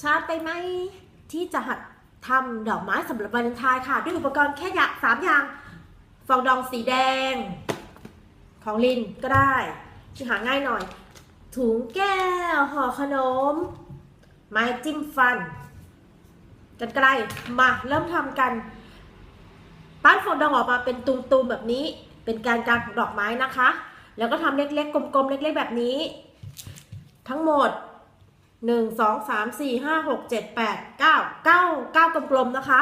ชาไปไหมที่จะหัดทำดอกไม้สำหรับวาเลนไทน์ค่ะ ด้วยอุปกรณ์แค่อยางสามอย่าง ฟองดองสีแดง ของลินก็ได้ที่หาง่ายหน่อย ถุงแก้วห่อขนม ไม้จิ้มฟัน กันไกลมาเริ่มทำกัน ปั้นฟองดองออกมาเป็นตุมๆแบบนี้ เป็นการกลางของดอกไม้นะคะ แล้วก็ทำเล็กๆ กลมๆ เล็กๆ แบบนี้ ทั้งหมด 1 2 3 4 5 6 7 8 9 9 9กลมๆนะคะ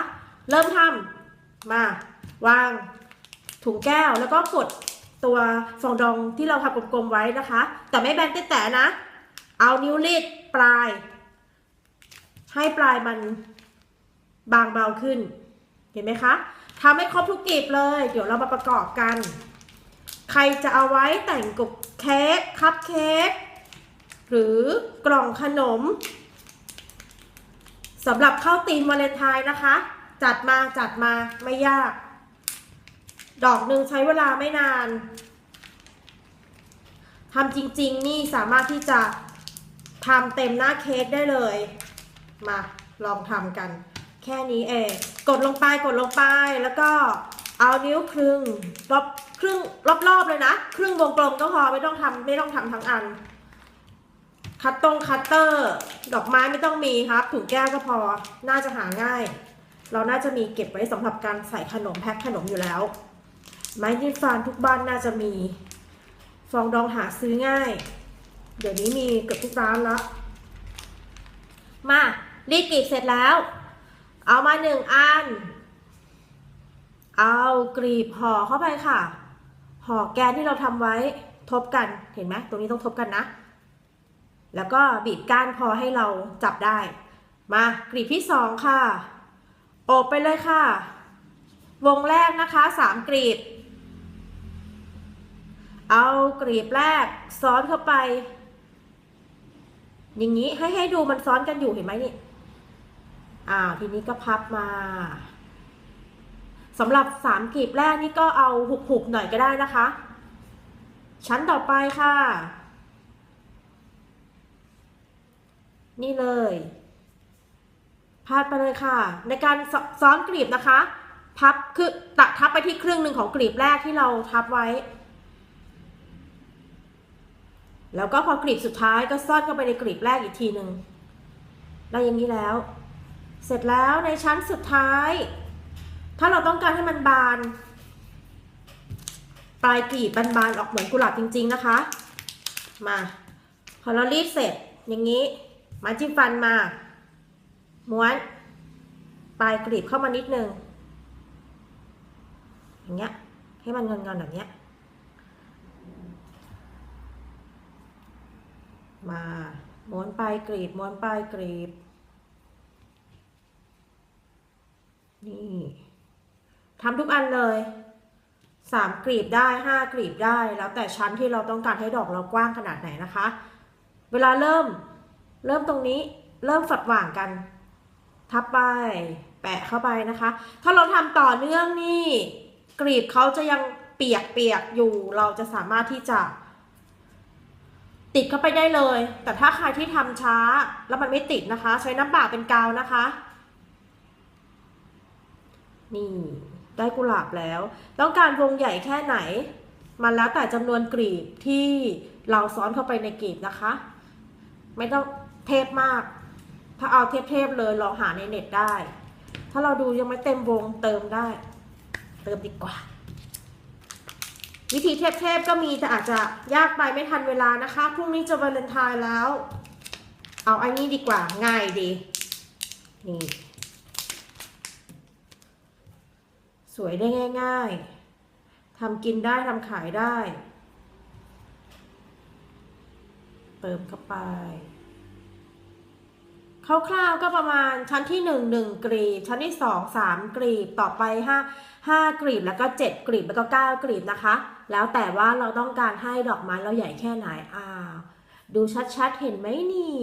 เริ่มทำมาวางถุงแก้วแล้วก็กดตัวฟองดองที่เราทำกลมๆไว้นะคะ แต่ไม่แบนแต่ๆนะ เอานิ้วรีดปลาย ให้ปลายมันบางเบาขึ้น เห็นไหมคะทำให้ครบทุกกลีบเลย เดี๋ยวเรามาประกอบกัน ใครจะเอาไว้แต่งกับเค้กคัพเค้ก หรือกล่องขนมสำหรับเข้าตีมวาเลนไทน์นะคะ จัดมาจัดมาไม่ยาก ดอกหนึ่งใช้เวลาไม่นานทำจริง ๆ นี่สามารถที่จะทำเต็มหน้าเค้กได้เลย มาลองทำกัน แค่นี้เอง กดลงไปกดลงไปแล้วก็เอานิ้วครึ่งรอบครึ่งรอบๆเลยนะ ครึ่งวงกลมก็พอไม่ต้องทำไม่ต้องทำทั้งอัน คัตตงคัตเตอร์ ดอกไม้ไม่ต้องมีครับถุงแก้วก็พอน่าจะหาง่าย เราน่าจะมีเก็บไว้สำหรับการใส่ขนมแพ็คขนมอยู่แล้ว ไม้จิ้มฟันทุกบ้านน่าจะมี ฟองดองหาซื้อง่าย เดี๋ยวนี้มีเกือบทุกร้านแล้วมารีดกรีบเสร็จแล้ว เอามาหนึ่งอัน เอากรีบห่อเข้าไปค่ะ ห่อแกนที่เราทำไว้ทบกันเห็นไหมตรงนี้ต้องทบกันนะ แล้วก็บีบก้านพอให้เราจับได้ มากรีบที่สองค่ะโอบไปเลยค่ะ วงแรกนะคะสามกรีบ เอากรีบแรกซ้อนเข้าไป อย่างนี้ให้ให้ดูมันซ้อนกันอยู่เห็นไหมนี่อ่าทีนี้ก็พับมาสำหรับสามกลีบแรกนี่ก็เอาหุบๆหน่อยก็ได้นะคะ ชั้นต่อไปค่ะ นี่เลยพาดไปเลยค่ะ ในการซ้อนกลีบนะคะ พับคือตัดทับไปที่ครึ่งหนึ่งของกลีบแรกที่เราทับไว้ แล้วก็พอกลีบสุดท้ายก็ซ่อนเข้าไปในกลีบแรกอีกทีหนึ่งได้อย่างนี้แล้ว เสร็จแล้วในชั้นสุดท้าย ถ้าเราต้องการให้มันบานปลายกลีบบานๆออกเหมือนกุหลาบจริง ๆนะคะ มา พอเรารีดเสร็จอย่างนี้ มาจิ้มฟันมา ม้วน ปลายกลีบเข้ามานิดนึง อย่างเงี้ย ให้มันงอนๆแบบเนี้ย มา ม้วนปลายกรีบ ม้วนปลายกรีบ นี่ทำทุกอันเลยสามกรีบได้ห้ากรีบได้ แล้วแต่ชั้นที่เราต้องการให้ดอกเรากว้างขนาดไหนนะคะ เวลาเริ่ม เริ่มตรงนี้เริ่มฝัดหว่างกัน ทับไป แปะเข้าไปนะคะ ถ้าเราทำต่อเนื่องนี่ กรีบเขาจะยังเปียกเปียกๆอยู่ เราจะสามารถที่จะ ติดเข้าไปได้เลย แต่ถ้าใครที่ทำช้าแล้วมันไม่ติดนะคะ ใช้น้ำเปล่าเป็นกาวนะคะ นี่ได้กุหลาบแล้ว ต้องการวงใหญ่แค่ไหน มันแล้วแต่จำนวนกลีบที่เราซ้อนเข้าไปในกลีบนะคะ ไม่ต้อง เทพมาก ถ้าเอาเทพๆเลยลองหาในเน็ตได้ ถ้าเราดูยังไม่เต็มวงเติมได้ เติมดีกว่า วิธีเทพๆก็มีแต่อาจจะยากไปไม่ทันเวลานะคะพรุ่งนี้จะวาเลนไทน์แล้ว เอาอันนี้ดีกว่าง่ายดีนี่สวยได้ง่าย ๆ ทำกินได้ทำขายได้ เติมเข้าไป คร่าวๆก็ประมาณชั้นที่หนึ่งหนึ่งกรีบ ชั้นที่สองสามกรีบ ต่อไปห้าห้ากรีบ แล้วก็เจ็ดกรีบ แล้วก็เก้ากรีบนะคะ แล้วแต่ว่าเราต้องการให้ดอกไม้เราใหญ่แค่ไหน อ่า ดูชัดๆ เห็นไหมนี่